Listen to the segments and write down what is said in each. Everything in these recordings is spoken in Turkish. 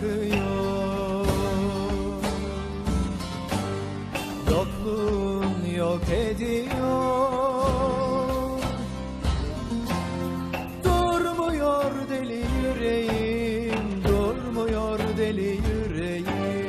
akıyor Yokluğun yok ediyor. Durmuyor deli yüreğim Durmuyor deli yüreğim.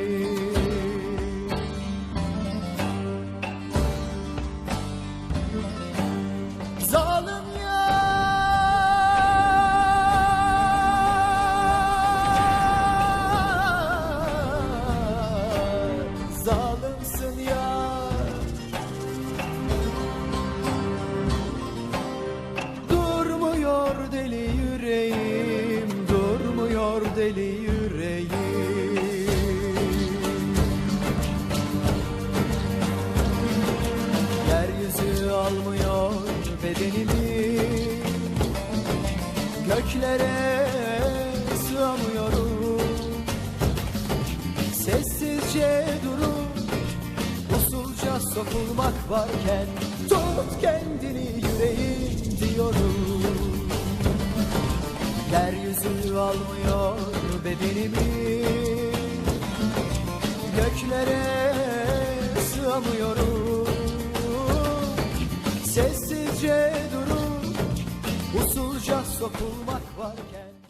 Deli yüreğim. Yeryüzü almıyor bedenimi. Göklere sığamıyorum. Sessizce durup Usulca sokulmak varken Tut kendini Yeryüzü almıyor bedenimi. Göklere sığamıyorum. Sessizce durup Usulca sokulmak varken